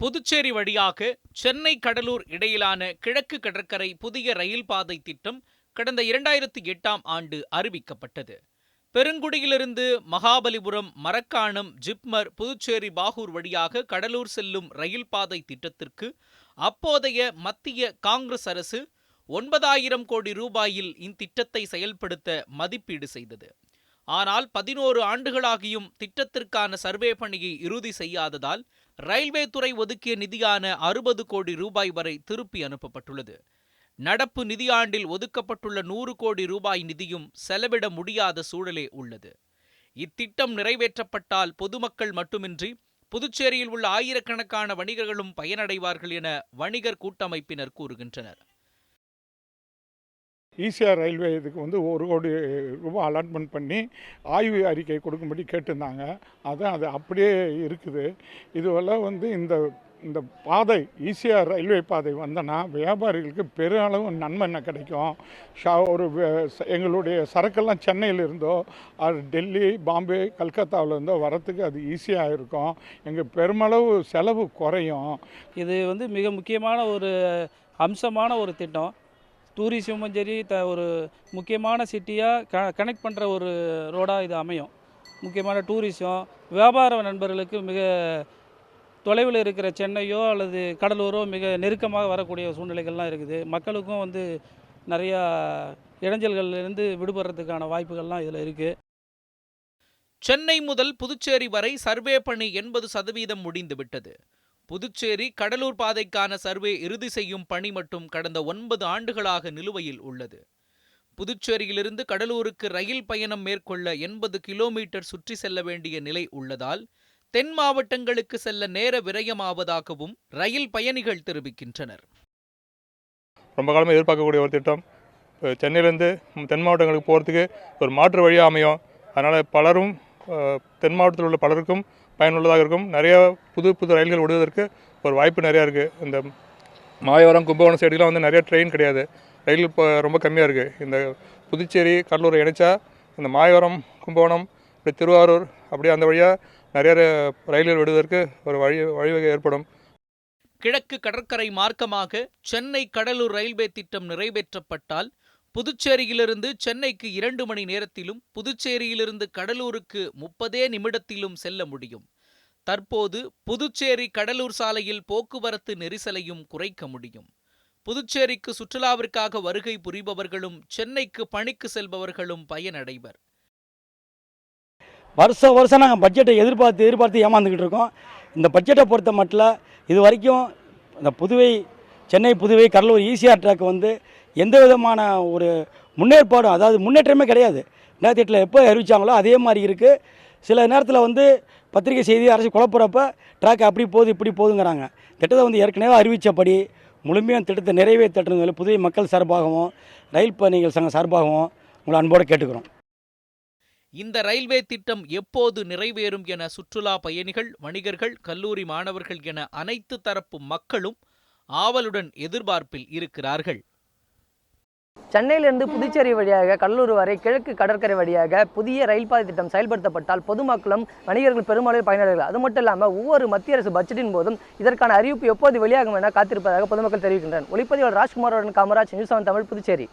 புதுச்சேரி வழியாக சென்னை கடலூர் இடையிலான கிழக்கு கடற்கரை புதிய ரயில் பாதை திட்டம் கடந்த இரண்டாயிரத்தி எட்டாம் ஆண்டு அறிவிக்கப்பட்டது. பெருங்குடியிலிருந்து மகாபலிபுரம் மரக்காணம் ஜிப்மர் புதுச்சேரி பாகூர் வழியாக கடலூர் செல்லும் ரயில் பாதை திட்டத்திற்கு அப்போதைய மத்திய காங்கிரஸ் அரசு ஒன்பதாயிரம் கோடி ரூபாயில் இத்திட்டத்தை செயல்படுத்த மதிப்பீடு செய்தது. ஆனால் பதினோரு ஆண்டுகளாகியும் திட்டத்திற்கான சர்வே பணியை இறுதி செய்யாததால் ரயில்வே துறை ஒதுக்கிய நிதியான அறுபது கோடி ரூபாய் வரை திருப்பி அனுப்பப்பட்டுள்ளது. நடப்பு நிதியாண்டில் ஒதுக்கப்பட்டுள்ள நூறு கோடி ரூபாய் நிதியும் செலவிட முடியாத சூழலே உள்ளது. இத்திட்டம் நிறைவேற்றப்பட்டால் பொதுமக்கள் மட்டுமின்றி புதுச்சேரியில் உள்ள ஆயிரக்கணக்கான வணிகர்களும் பயனடைவார்கள் என வணிகர் கூட்டமைப்பினர் கூறுகின்றனர். ஈசிஆர் ரயில்வே இதுக்கு வந்து ஒரு கோடி ரூபாய் அலாட்மெண்ட் பண்ணி ஆய்வு அறிக்கை கொடுக்கும்படி கேட்டிருந்தாங்க. அதான் அது அப்படியே இருக்குது. இதுவெல்லாம் வந்து இந்த இந்த பாதை ஈசிஆர் ரயில்வே பாதை வந்தனா வியாபாரிகளுக்கு பெருளவு நன்மை என்ன கிடைக்கும்? ஷா ஒரு எங்களுடைய சரக்கெல்லாம் சென்னையில் இருந்தோ அது டெல்லி பாம்பே கல்கத்தாவிலேருந்தோ வரத்துக்கு அது ஈஸியாக இருக்கும். எங்கள் பெருமளவு செலவு குறையும். இது வந்து மிக முக்கியமான ஒரு அம்சமான ஒரு திட்டம். டூரிசமும் சரி த ஒரு முக்கியமான சிட்டியாக க கனெக்ட் பண்ணுற ஒரு ரோடாக இது அமையும். முக்கியமான டூரிசம் வியாபார நண்பர்களுக்கு மிக தொலைவில் இருக்கிற சென்னையோ அல்லது கடலூரோ மிக நெருக்கமாக வரக்கூடிய சூழ்நிலைகள்லாம் இருக்குது. மக்களுக்கும் வந்து நிறையா இடைஞ்சல்கள்லேருந்து விடுபடுறதுக்கான வாய்ப்புகள்லாம் இதில் இருக்குது சென்னை முதல் புதுச்சேரி வரை சர்வே பணி எண்பது சதவீதம் முடிந்துவிட்டது. புதுச்சேரி கடலூர் பாதைக்கான சர்வே இறுதி செய்யும் பணி மட்டும் கடந்த ஒன்பது ஆண்டுகளாக நிலுவையில் உள்ளது. புதுச்சேரியிலிருந்து கடலூருக்கு ரயில் பயணம் மேற்கொள்ள எண்பது கிலோமீட்டர் சுற்றி செல்ல வேண்டிய நிலை உள்ளதால் தென் மாவட்டங்களுக்கு செல்ல நேர விரயமாவதாகவும் ரயில் பயணிகள் தெரிவிக்கின்றனர். ரொம்ப காலமாக எதிர்பார்க்கக்கூடிய ஒரு திட்டம். சென்னையிலேருந்து தென் மாவட்டங்களுக்கு போகிறதுக்கு ஒரு மாற்று வழியாக அமையும். அதனால் பலரும் தென் மாவட்டத்தில் உள்ள பலருக்கும் பயனுள்ளதாக இருக்கும். நிறைய புது புது ரயில்கள் விடுவதற்கு ஒரு வாய்ப்பு நிறையா இருக்குது இந்த மாயவரம் கும்பகோணம் சைடுலாம் வந்து நிறைய ட்ரெயின் கிடையாது. ரயில் இப்போ ரொம்ப கம்மியாக இருக்குது இந்த புதுச்சேரி கடலூர் இணைச்சா இந்த மாயவரம் கும்பகோணம் இப்படி திருவாரூர் அப்படியே அந்த வழியாக நிறைய ர- ரயில்கள் விடுவதற்கு ஒரு வழி வழிவகை ஏற்படும். கிழக்கு கடற்கரை மார்க்கமாக சென்னை கடலூர் ரயில்வே திட்டம் நிறைவேற்றப்பட்டால் புதுச்சேரியிலிருந்து சென்னைக்கு இரண்டு மணி நேரத்திலும் புதுச்சேரியிலிருந்து கடலூருக்கு முப்பதே நிமிடத்திலும் செல்ல முடியும். தற்போது புதுச்சேரி கடலூர் சாலையில் போக்குவரத்து நெரிசலையும் குறைக்க முடியும். புதுச்சேரிக்கு சுற்றுலாவிற்காக வருகை புரிபவர்களும் சென்னைக்கு பணிக்கு செல்பவர்களும் பயனடைவர். வருஷம் வருஷம் நாங்கள் பட்ஜெட்டை எதிர்பார்த்து எதிர்பார்த்து ஏமாந்துக்கிட்டு இருக்கோம். இந்த பட்ஜெட்டை பொறுத்த மட்டும் இது வரைக்கும் இந்த புதுவை சென்னை புதுவை கடலூர் ஈசிஆர் ட்ராக் வந்து எந்த விதமான ஒரு முன்னேற்பாடும் அதாவது முன்னேற்றமே கிடையாது. ரெண்டாயிரத்தி எட்டில் எப்போ அறிவித்தாங்களோ அதே மாதிரி இருக்குது சில நேரத்தில் வந்து பத்திரிகை செய்தி அரசு குழப்புறப்ப ட்ராக் அப்படி போகுது இப்படி போகுதுங்கிறாங்க. திட்டத்தை வந்து ஏற்கனவே அறிவித்தபடி முழுமையாக திட்டத்தை நிறைவேற்றணும் புதிய மக்கள் சார்பாகவும் ரயில் பயணிகள் சங்க சார்பாகவும் உங்களை அன்போடு கேட்டுக்கிறோம். இந்த ரயில்வே திட்டம் எப்போது நிறைவேறும் என சுற்றுலா பயணிகள் வணிகர்கள் கல்லூரி மாணவர்கள் என அனைத்து தரப்பு மக்களும் ஆவலுடன் எதிர்பார்ப்பில் இருக்கிறார்கள். சென்னையிலிருந்து புதுச்சேரி வழியாக கடலூர் வரை கிழக்கு கடற்கரை வழியாக புதிய ரயில் பாதை திட்டம் செயல்படுத்தப்பட்டால் பொதுமக்களும் வணிகர்கள் பெருமளவில் பயனடைகள் அது மட்டும் இல்லாமல் ஒவ்வொரு மத்திய அரசு பட்ஜெட்டின் போதும் இதற்கான அறிவிப்பு எப்போது வெளியாகும் என காத்திருப்பதாக பொதுமக்கள் தெரிவிக்கின்றனர். ஒளிப்பதிவாளர் ராஜ்குமாருடன் காமராஜ் நியூஸ் செவன் தமிழ் புதுச்சேரி.